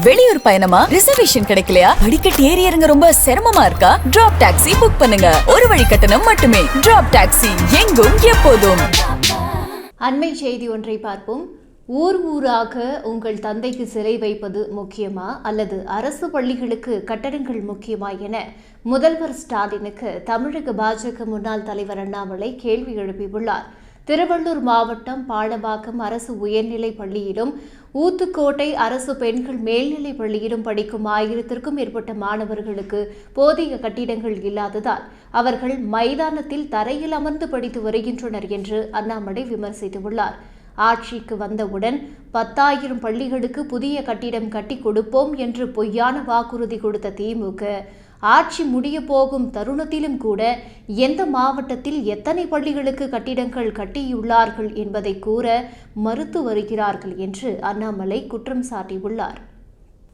வெளியூர் பயணமா? ரிசர்வேஷன் கிடைக்கலையா? படிக்கட் ஏறி இறங்க ரொம்ப சிரமமா இருக்கா? டிராப் டாக்ஸி புக் பண்ணுங்க. ஒரு வழி கட்டணம் மட்டுமே. டிராப் டாக்ஸி எங்கும் எப்போதும். அண்மை செய்தி ஒன்றை பார்ப்போம். ஊர் ஊராக உங்கள் தந்தைக்கு சிலை வைப்பது முக்கியமா? அல்லது அரசு பள்ளிகளுக்கு கட்டடங்கள் முக்கியமா என? முதல்வர் ஸ்டாலினுக்கு தமிழக பாஜக முன்னாள் தலைவர் அண்ணாமலை கேள்வி எழுப்பியுள்ளார். திருவள்ளூர் மாவட்டம் பாலவாக்கம் அரசு உயர்நிலைப் பள்ளியிலும் ஊத்துக்கோட்டை அரசு பெண்கள் மேல்நிலைப் பள்ளியிலும் படிக்கும் ஆயிரத்திற்கும் மேற்பட்ட மாணவர்களுக்கு போதிய கட்டிடங்கள் இல்லாததால் அவர்கள் மைதானத்தில் தரையில் அமர்ந்து படித்து வருகின்றனர் என்று அண்ணாமலை விமர்சித்துள்ளார். ஆட்சிக்கு வந்தவுடன் பத்தாயிரம் பள்ளிகளுக்கு புதிய கட்டிடம் கட்டி கொடுப்போம் என்று பொய்யான வாக்குறுதி கொடுத்த திமுக ஆட்சி முடிய போகும் தருணத்திலும் கூட எந்த மாவட்டத்தில் எத்தனை பள்ளிகளுக்கு கட்டிடங்கள் கட்டியுள்ளார்கள் என்பதை கூற மறுத்து வருகிறார்கள் என்று அண்ணாமலை குற்றம் சாட்டியுள்ளார்.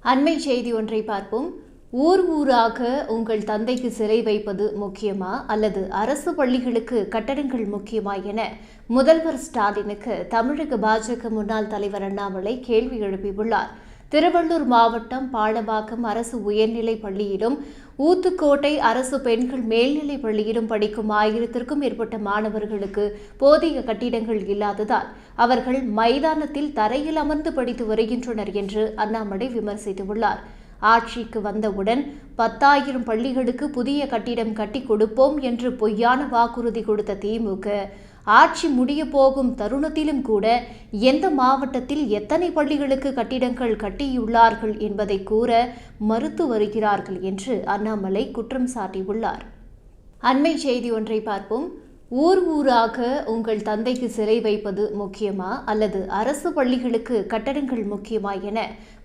அண்மை செய்தி ஒன்றை பார்ப்போம். ஊர் ஊராக உங்கள் தந்தைக்கு சிறை வைப்பது முக்கியமா? அல்லது அரசு பள்ளிகளுக்கு கட்டடங்கள் முக்கியமா என முதல்வர் ஸ்டாலினுக்கு தமிழக பாஜக முன்னாள் தலைவர் அண்ணாமலை கேள்வி எழுப்பியுள்ளார். திருவள்ளூர் மாவட்டம் பாலபாக்கம் அரசு உயர்நிலைப் பள்ளியிலும் ஊத்துக்கோட்டை அரசு பெண்கள் மேல்நிலைப் பள்ளியிலும் படிக்கும் ஆயிரத்திற்கும் மேற்பட்ட மாணவர்களுக்கு போதிய கட்டிடங்கள் இல்லாததால் அவர்கள் மைதானத்தில் தரையில் அமர்ந்து படித்து வருகின்றனர் என்று அண்ணாமலை விமர்சித்துள்ளார். ஆட்சிக்கு வந்தவுடன் பத்தாயிரம் பள்ளிகளுக்கு புதிய கட்டிடம் கட்டி கொடுப்போம் என்று பொய்யான வாக்குறுதி கொடுத்த திமுக ஆட்சி முடிய போகும் தருணத்திலும் கூட எந்த மாவட்டத்தில் எத்தனை பள்ளிகளுக்கு கட்டிடங்கள் கட்டியுள்ளார்கள் என்பதை கூற மறுத்து வருகிறார்கள் என்று அண்ணாமலை குற்றம் சாட்டியுள்ளார். அண்மை செய்தி ஒன்றை பார்ப்போம். ஊர் ஊராக உங்கள் தந்தைக்கு சிலை வைப்பது முக்கியமா அல்லது அரசு பள்ளிகளுக்கு கட்டடங்கள் முக்கியமா என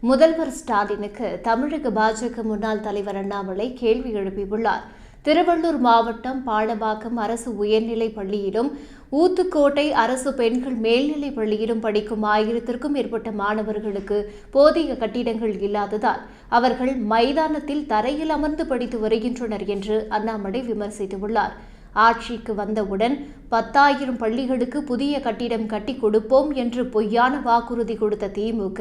முதல்வர் ஸ்டாலினுக்கு தமிழக பாஜக முன்னாள் தலைவர் அண்ணாமலை கேள்வி எழுப்பியுள்ளார். திருவள்ளூர் மாவட்டம் பாலவாக்கம் அரசு உயர்நிலைப் பள்ளியிலும் ஊத்துக்கோட்டை அரசு பெண்கள் மேல்நிலைப் பள்ளியிலும் படிக்கும் ஆயிரத்திற்கும் மேற்பட்ட மாணவர்களுக்கு போதிய கட்டிடங்கள் இல்லாததால் அவர்கள் மைதானத்தில் தரையில் அமர்ந்து படித்து வருகின்றனர் என்று அண்ணாமலை விமர்சித்துள்ளார். ஆட்சிக்கு வந்தவுடன் பத்தாயிரம் பள்ளிகளுக்கு புதிய கட்டிடம் கட்டி கொடுப்போம் என்று பொய்யான வாக்குறுதி கொடுத்த திமுக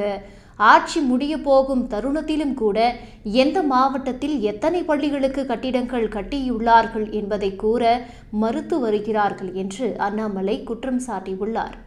ஆட்சி முடிய போகும் தருணத்திலும் கூட எந்த மாவட்டத்தில் எத்தனை பள்ளிகளுக்கு கட்டிடங்கள் கட்டியுள்ளார்கள் என்பதை கூற மறுத்து வருகிறார்கள் என்று அண்ணாமலை குற்றம் சாட்டியுள்ளார்.